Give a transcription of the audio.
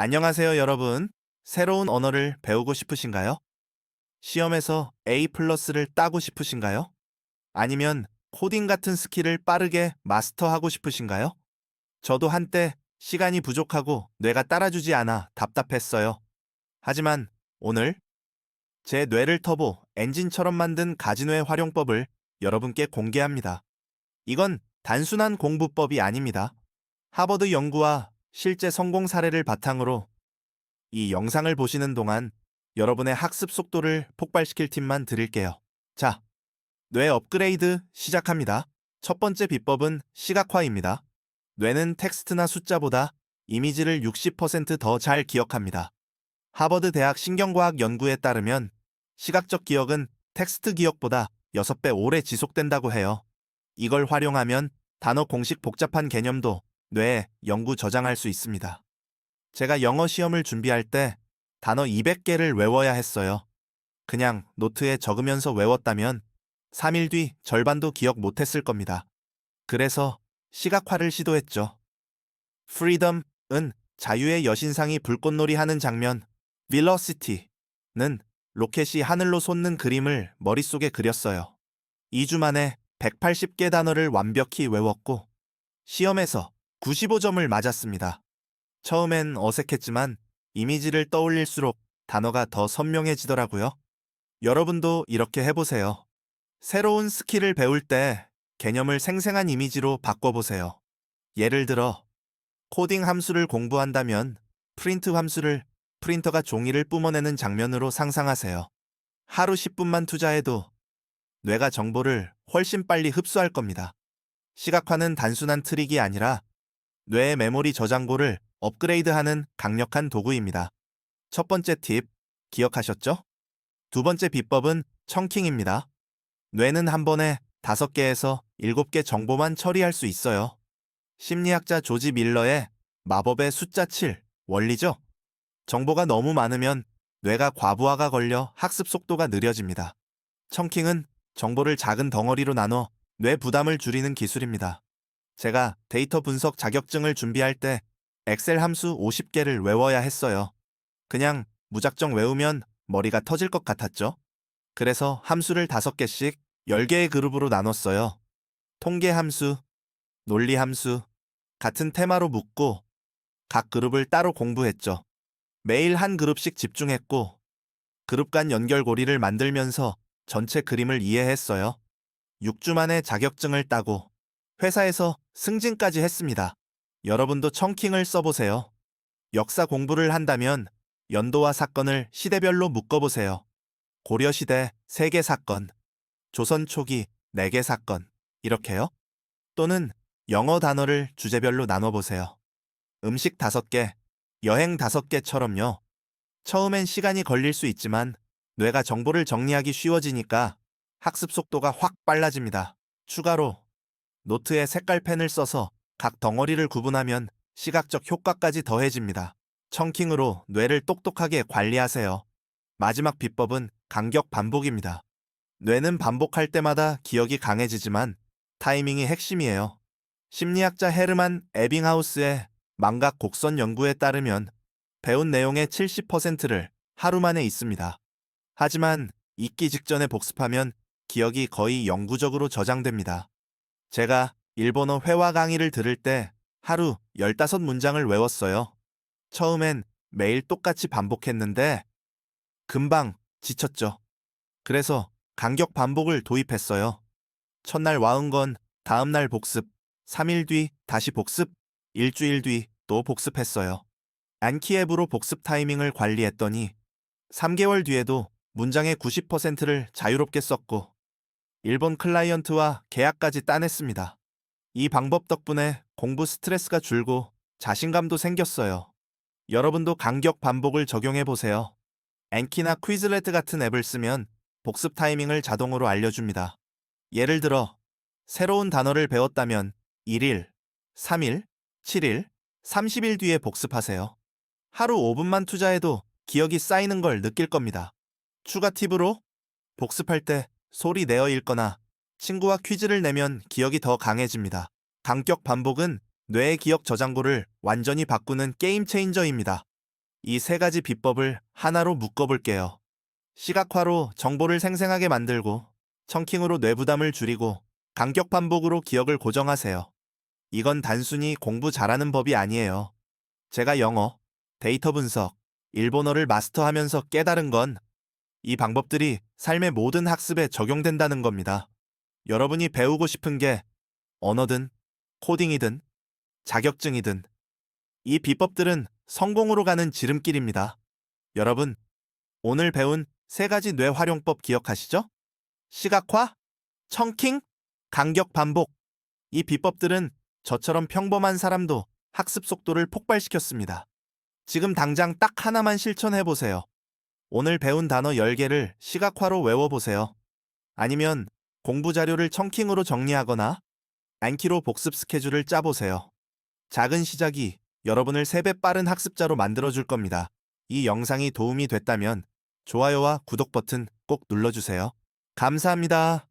안녕하세요, 여러분. 새로운 언어를 배우고 싶으신가요? 시험에서 A 플러스를 따고 싶으신가요? 아니면 코딩 같은 스킬을 빠르게 마스터하고 싶으신가요? 저도 한때 시간이 부족하고 뇌가 따라주지 않아 답답했어요. 하지만 오늘 제 뇌를 터보 엔진처럼 만든 가지뇌 활용법을 여러분께 공개합니다. 이건 단순한 공부법이 아닙니다. 하버드 연구와 실제 성공 사례를 바탕으로 이 영상을 보시는 동안 여러분의 학습 속도를 폭발시킬 팁만 드릴게요. 자, 뇌 업그레이드 시작합니다. 첫 번째 비법은 시각화입니다. 뇌는 텍스트나 숫자보다 이미지를 60%더 잘 기억합니다. 하버드 대학 신경과학 연구에 따르면 시각적 기억은 텍스트 기억보다 6배 오래 지속된다고 해요. 이걸 활용하면 단어 공식 복잡한 개념도 뇌에 영구 저장할 수 있습니다. 제가 영어 시험을 준비할 때 단어 200개를 외워야 했어요. 그냥 노트에 적으면서 외웠다면 3일 뒤 절반도 기억 못했을 겁니다. 그래서 시각화를 시도했죠. freedom은 자유의 여신상이 불꽃놀이 하는 장면, velocity는 로켓이 하늘로 솟는 그림을 머릿속에 그렸어요. 2주 만에 180개 단어를 완벽히 외웠고 시험에서 95점을 맞았습니다. 처음엔 어색했지만 이미지를 떠올릴수록 단어가 더 선명해지더라고요. 여러분도 이렇게 해보세요. 새로운 스킬을 배울 때 개념을 생생한 이미지로 바꿔보세요. 예를 들어, 코딩 함수를 공부한다면 프린트 함수를 프린터가 종이를 뿜어내는 장면으로 상상하세요. 하루 10분만 투자해도 뇌가 정보를 훨씬 빨리 흡수할 겁니다. 시각화는 단순한 트릭이 아니라 뇌의 메모리 저장고를 업그레이드하는 강력한 도구입니다. 첫 번째 팁, 기억하셨죠? 두 번째 비법은 청킹입니다. 뇌는 한 번에 5개에서 7개 정보만 처리할 수 있어요. 심리학자 조지 밀러의 마법의 숫자 7 원리죠? 정보가 너무 많으면 뇌가 과부하가 걸려 학습 속도가 느려집니다. 청킹은 정보를 작은 덩어리로 나눠 뇌 부담을 줄이는 기술입니다. 제가 데이터 분석 자격증을 준비할 때 엑셀 함수 50개를 외워야 했어요. 그냥 무작정 외우면 머리가 터질 것 같았죠. 그래서 함수를 5개씩 10개의 그룹으로 나눴어요. 통계 함수, 논리 함수, 같은 테마로 묶고 각 그룹을 따로 공부했죠. 매일 한 그룹씩 집중했고 그룹 간 연결고리를 만들면서 전체 그림을 이해했어요. 6주 만에 자격증을 따고 회사에서 승진까지 했습니다. 여러분도 청킹을 써보세요. 역사 공부를 한다면 연도와 사건을 시대별로 묶어보세요. 고려시대 3개 사건, 조선 초기 4개 사건, 이렇게요. 또는 영어 단어를 주제별로 나눠보세요. 음식 5개, 여행 5개처럼요. 처음엔 시간이 걸릴 수 있지만 뇌가 정보를 정리하기 쉬워지니까 학습 속도가 확 빨라집니다. 추가로 노트에 색깔 펜을 써서 각 덩어리를 구분하면 시각적 효과까지 더해집니다. 청킹으로 뇌를 똑똑하게 관리하세요. 마지막 비법은 간격 반복입니다. 뇌는 반복할 때마다 기억이 강해지지만 타이밍이 핵심이에요. 심리학자 헤르만 에빙하우스의 망각 곡선 연구에 따르면 배운 내용의 70%를 하루 만에 잊습니다. 하지만 잊기 직전에 복습하면 기억이 거의 영구적으로 저장됩니다. 제가 일본어 회화 강의를 들을 때 하루 15문장을 외웠어요. 처음엔 매일 똑같이 반복했는데 금방 지쳤죠. 그래서 간격 반복을 도입했어요. 첫날 와은 건 다음날 복습, 3일 뒤 다시 복습, 일주일 뒤 또 복습했어요. 안키 앱으로 복습 타이밍을 관리했더니 3개월 뒤에도 문장의 90%를 자유롭게 썼고 일본 클라이언트와 계약까지 따냈습니다. 이 방법 덕분에 공부 스트레스가 줄고 자신감도 생겼어요. 여러분도 간격 반복을 적용해 보세요. 앤키나 퀴즈레트 같은 앱을 쓰면 복습 타이밍을 자동으로 알려줍니다. 예를 들어, 새로운 단어를 배웠다면 1일, 3일, 7일, 30일 뒤에 복습하세요. 하루 5분만 투자해도 기억이 쌓이는 걸 느낄 겁니다. 추가 팁으로 복습할 때 소리 내어 읽거나 친구와 퀴즈를 내면 기억이 더 강해집니다. 간격 반복은 뇌의 기억 저장고를 완전히 바꾸는 게임 체인저입니다. 이 세 가지 비법을 하나로 묶어볼게요. 시각화로 정보를 생생하게 만들고, 청킹으로 뇌 부담을 줄이고, 간격 반복으로 기억을 고정하세요. 이건 단순히 공부 잘하는 법이 아니에요. 제가 영어, 데이터 분석, 일본어를 마스터하면서 깨달은 건 이 방법들이 삶의 모든 학습에 적용된다는 겁니다. 여러분이 배우고 싶은 게 언어든 코딩이든 자격증이든 이 비법들은 성공으로 가는 지름길입니다. 여러분, 오늘 배운 세 가지 뇌 활용법 기억하시죠? 시각화, 청킹, 간격 반복. 이 비법들은 저처럼 평범한 사람도 학습 속도를 폭발시켰습니다. 지금 당장 딱 하나만 실천해 보세요. 오늘 배운 단어 10개를 시각화로 외워보세요. 아니면 공부 자료를 청킹으로 정리하거나 안키로 복습 스케줄을 짜보세요. 작은 시작이 여러분을 3배 빠른 학습자로 만들어줄 겁니다. 이 영상이 도움이 됐다면 좋아요와 구독 버튼 꼭 눌러주세요. 감사합니다.